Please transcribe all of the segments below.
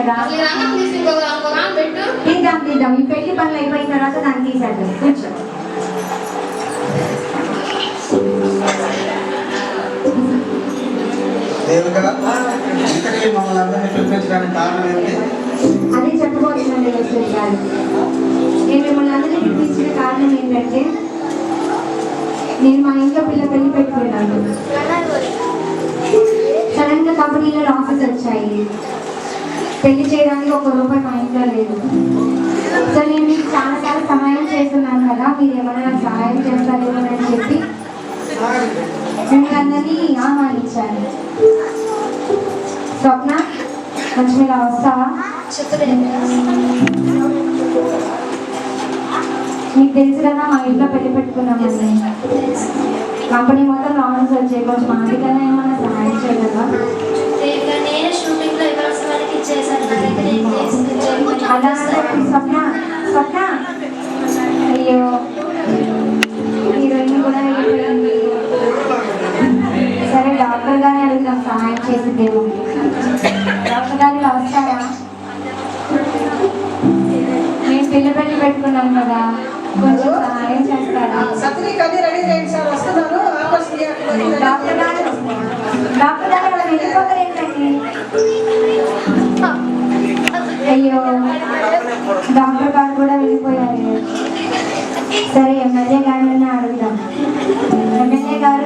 కదా? తీద్దాం తీద్దాం ఈ పెళ్ళి పనులు అయిపోయిన తర్వాత దాన్ని తీసేద్దాం. కూర్చో. అదే చెప్పబోతున్నాను గారు. నేను మిమ్మల్ని అందరినీ పిలిపించిన కారణం ఏంటంటే నేను మా ఇంట్లో పిల్ల పెళ్ళి పెట్టుకున్నాను. సడన్గా కంపెనీలో లాసెస్ వచ్చాయి. పెళ్ళి చేయడానికి ఒక రూపాయి మా ఇంట్లో లేదు. సో నేను మీకు చాలా చాలా సహాయం చేస్తున్నాను కదా మీరు ఏమైనా సహాయం చేస్తారేమోనని చెప్పి మిమ్మల్ని ఆహ్వానించాను స్వప్న కొంచెం ఇలా వస్తావా? నీకు తెలుసు కదా మా ఇంట్లో పెళ్ళి పెట్టుకున్నామని కంపెనీ మొత్తం లాన్స్ వచ్చాయి కొంచెం ఆర్థికంగా ఏమైనా సహాయం చేయగలవా? సత్యకి అన్ని రెడీ చేయండి సార్. వెళ్ళిపోతారు ఏంటండి అయ్యో డాక్టర్ గారు కూడా వెళ్ళిపోయారు. సరే ఎమ్మెల్యే గారిని అడుగుదాం. ఎమ్మెల్యే గారు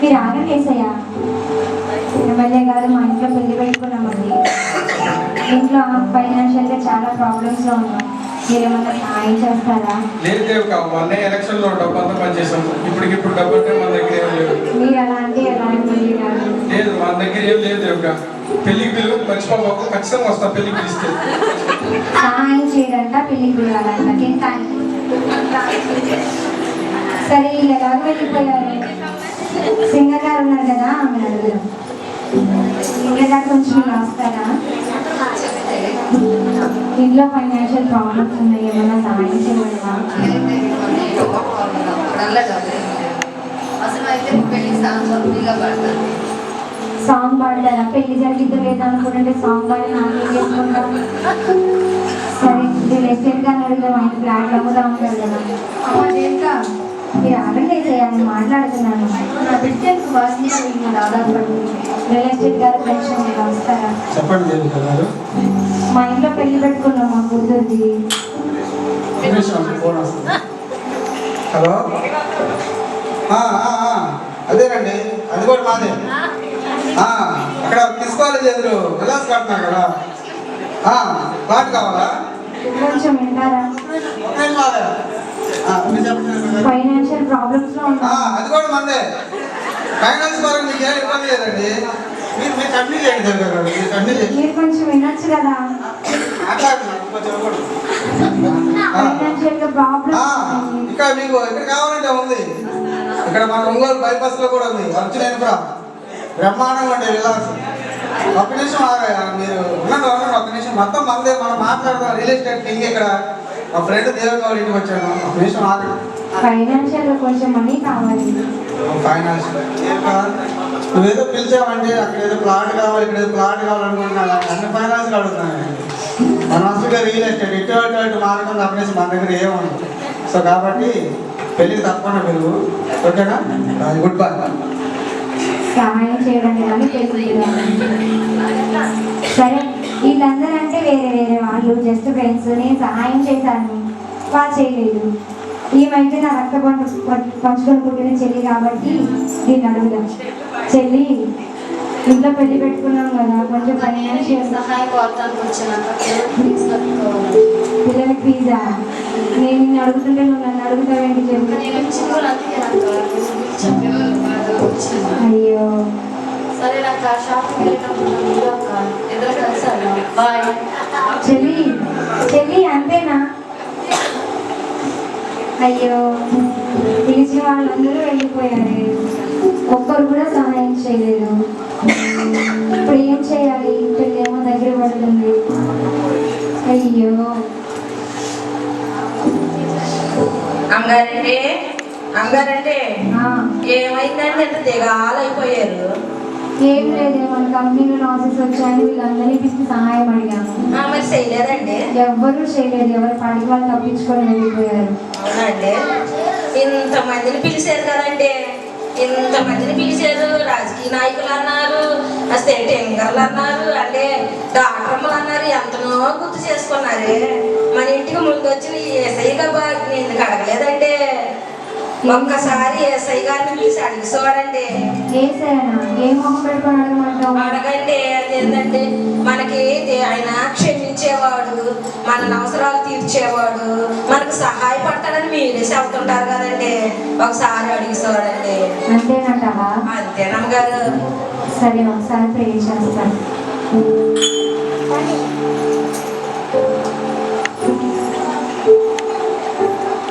మీరు ఆగండి వేసయ్యా ఎమ్మెల్యే గారు మా ఇంట్లో పెళ్ళి పెట్టుకున్నామండి. ఇంట్లో ఫైనాన్షియల్గా చాలా ప్రాబ్లమ్స్లో ఉన్నాం. మీరు ఏమన్నా సహాయం చేస్తారా? లేదు దేవిక మొన్న ఎలక్షన్లో డబ్బు అంతా పనిచేసాం ఇప్పటికి ఇప్పుడు డబ్బు అంటే మన దగ్గర ఏం లేదు. మీరు ఎలా అంటే ఎలా లేదు మన దగ్గర ఏం లేదు దేవిక పెళ్ళికి పిలువు మర్చిపోబాకు ఖచ్చితంగా వస్తా పెళ్ళికి పిలిస్తే. సహాయం చేయడంట పెళ్ళికి పిలవాలంట సరే వీళ్ళు ఎలాగో వెళ్ళిపోయారు. సింగర్ గారు ఉన్నారు కదా ఆమె అడుగుదాం సింగర్ గారు కొంచెం వస్తారా ఇంట్లో ఫైనాన్షియల్ ప్రాబ్లమ్స్ ఉన్నాయి ఏమైనా సహాయం చేయగలవా? సాంగ్ పాడతారా? పెళ్ళి జరిగిద్దో లేదా అనుకుంటే సాంగ్ పాడి నాకేం చేసుకుంటాం. సరే రియల్ ఎస్టేట్ అడుగుదాం ఆయన ఫ్లాట్ కూడా ఉంటారు కదా. మీరు ఆగండి చేయాలని మాట్లాడుతున్నాను. నా బిడ్డకు వాసిని మీద రియల్ ఎస్టేట్ గారు పెన్షన్ వస్తారా చెప్పండి మా ఇంట్లో పెళ్ళి పెట్టుకున్నాం మా కూతురుది. హలో? అదేనండి అది కూడా మాదే. ఆ, అక్కడ తీసుకోవాలి ఎదురు విలాస్ కడుతున్నారు కదా. ఆ, ప్లాట్ కావాలా? కొంచెం వింటారా? ఒక నిమిషం మాదే? ఆ, మీరు చెప్పండి ఫైనాన్షియల్ ప్రాబ్లమ్స్లో ఆ, ఉన్నాం. అది కూడా మందే. ఫైనాన్స్ పరంగా మీకు ఏం ఇబ్బంది లేదండి? మీరు మీరు కంటిన్యూ చేయండి మీరు కంటిన్యూ చేయండి మీరు కొంచెం వినొచ్చు కదా. ఇక్కడ మీకు ఎక్కడ కావాలంటే ఉంది. ఇక్కడ మన ఒంగోలు బైపాస్లో కూడా ఉంది. అర్జున ఇన్ఫ్రా బ్రహ్మాండంగా ఉండే విలాస్. ఒక్క నిమిషం మీరు ఉండండి ఉండండి ఒక్క నిమిషం. మొత్తం మనదే మనం మాట్లాడదాం రియల్ ఎస్టేట్ కింగ్ ఇక్కడ మా ఫ్రెండ్ వాళ్ళ ఇంటికి వచ్చాను ఒక నిమిషం ఆగండి. ఫైనాన్షియల్ కొంచెం మనీ కావాలి. కావాలి నువ్వేదో పిలిచావంటే అక్కడ ఏదో ప్లాట్ కావాలి ఇక్కడ ఏదో ప్లాట్ కావాలనుకుంటున్నా అన్ని ఫైనాన్స్ అడుగుతున్నాను మన అసలుగా రియల్ ఎస్టేట్ ఇటువంటి అటు మార్గం తప్పనేసి మన దగ్గర ఏముంది సో కాబట్టి పెళ్ళికి తప్పకుండా మీరు ఓకేనా? Goodbye. సహాయం చేయడం కానీ సరే వీళ్ళందరంటే వేరే వేరే వాళ్ళు జస్ట్ ఫ్రెండ్స్ నేను సహాయం చేశాను వాళ్ళు చేయలేదు. ఈ మధ్య నా రక్త పండు పంచుకొని పుట్టిన చెల్లి కాబట్టి దీన్ని అడుగుదాం. చెల్లి ఇంట్లో పెళ్ళి పెట్టుకున్నాం కదా కొంచెం ఫైనాన్షియల్ సహాయం కోరటానికి వచ్చాను పిల్లలకి ఫీజా? నేను నిన్ను అడుగుతుంటే నువ్వు నన్ను అడుగుతావేంటి చెప్పు. అయ్యో. సరే నాకు షాప్కి చెల్లి చెల్లి అంతేనా? అయ్యో. పిలిచిన వాళ్ళందరూ వెళ్ళిపోయారు. ఒక్కరు కూడా సహాయం చేయలేదు ఇప్పుడు ఏం చేయాలి? పెళ్ళి ఏమో దగ్గర పడుతుంది. అయ్యో. అంగారంటే అంగారంటే ఏమైందంటే అంత దిగాలైపోయారు ఏం లేదు మన కంపెనీలో ప్రాసెస్ వచ్చాయని వీళ్ళందరినీ పిలిచి సహాయం అడిగాము మరి చేయలేదండి? ఎవ్వరూ చేయలేదు. ఎవరి పాటికి వాళ్ళు తప్పించుకొని వెళ్ళిపోయారు. అవునండి ఇంతమందిని పిలిచారు కదండి. ఇంతమందిని పిలిచారు రాజకీయ నాయకులు అన్నారు స్టేట్ యాంకర్లు అన్నారు అంటే డాక్టర్లు అన్నారు ఎంతనో గుర్తు చేసుకున్నారు. మన ఇంటికి ముందు వచ్చిన ఈ ఏసఐ గబా నేను అడగలేదండి ఒక్కసారి ఏసఐ గారిని పిలిచి అడిగి చూడండి అడగండి అదేంటంటే మనకి ఆయన క్షమించేవాడు మన అవసరాలు తీర్చేవాడు మనకు సహాయపడతాడని మీరే చెబుతుంటారు కదండి. ఒకసారి అడిగి చూడండి. అంతేనంటావా? అంతేనమ్మగారు సరే ఒకసారి ప్రే చేస్తాను.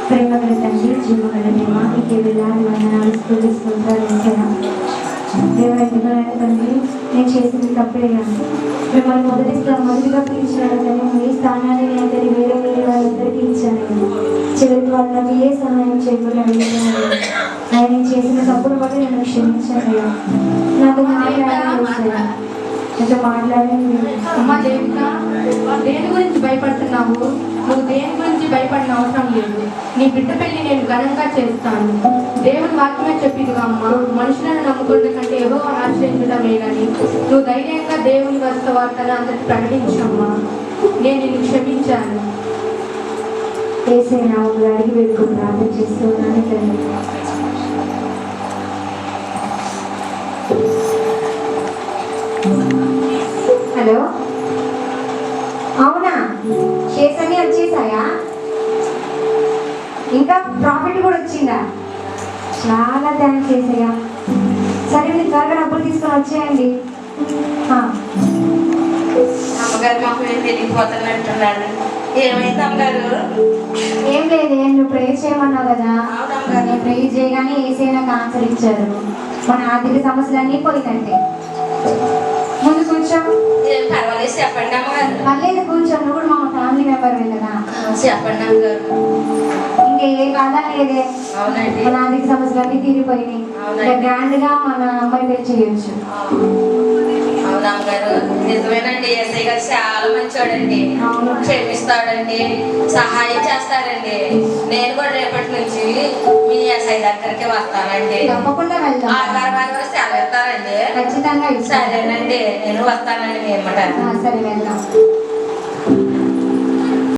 ప్రేమ తండ్రి జీవగల దేవ నీకే వెళ్ళాలి వందనాలు స్థుతి స్తోత్రాలు వేసాను దేవ తండ్రి నేను చేసింది తప్పేగా మిమ్మల్ని మొదటిగా మొదటిగా పిలిచినాడు కానీ మీ స్థానాన్ని నేను తండ్రి వేరే వేరే వాళ్ళందరికీ ఇచ్చాను నేను. చివరికి వాళ్ళు నాకు ఏ సహాయం చేయకుండా నేను చేసిన తప్పును బట్టి నన్ను క్షమించాను. నాతో మాట్లాడాలి నాతో మాట్లాడి? అమ్మ దేవిక దేని గురించి భయపడుతున్నావు? నువ్వు దేని గురించి భయపడిన అవసరం లేదు. నీ బిడ్డ పెళ్ళి నేను ఘనంగా చేస్తాను. దేవుని వాక్యమే చెప్పిందిగా అమ్మ. మనుషులను నమ్ముకున్న కంటే ఏవో ఆశ్రయించడమే కానీ నువ్వు ధైర్యంగా దేవుని వస్త వార్తను అందరికి ప్రకటించమ్మా నేను నిన్ను క్షమించాను. వేసే నా అడిగి వేడుకొని ప్రార్థన చేస్తున్నాను హలో అవునా? షేర్స్ అన్నీ వచ్చేసాయా? ఇంకా ప్రాఫిట్ కూడా వచ్చిందా? చాలా థ్యాంక్స్ చేసాయా సరే మీరు త్వరగా డబ్బులు తీసుకొని వచ్చేయండి. ఆ, అమ్మగారు మాకు ఏం తెలియపోతున్నట్టున్నాడు ఏమైంది అమ్మగారు? ఏం లేదే నువ్వు ప్రే చేయమన్నావు కదా. నేను ప్రే చేయగానే ఏసైనా ఆన్సర్ ఇచ్చారు. మన ఆర్థిక సమస్యలన్నీ పోయినంటే చెప్పండి అమ్మగారు పర్లేదు కూర్చో నువ్వు కూడా మా ఫ్యామిలీ మెంబర్ కదా చెప్పండి అమ్మగారు ఇంకా ఏ బాధ లేదే. అవునండి. మన ఆర్థిక సమస్యలన్నీ తీరిపోయినాయి. గ్రాండ్గా మన అమ్మాయి పెళ్ళి చేయొచ్చు. అవునా అమ్మగారు. నిజమేనండి. ఎస్ఐ గారు చాలా అవును. క్షమిస్తాడండి. సహాయం చేస్తాడండి నేను కూడా రేపటి నుంచి మీ ఎస్ఐ దగ్గరికి వస్తానండి. తప్పకుండా వెళ్దాం ఆదివారం ఆదివారం సెలవు ఇస్తారండి ఖచ్చితంగా సరేనండి. నేను వస్తానండి మీ అమ్మట ఆ, సరే వెళ్దాం.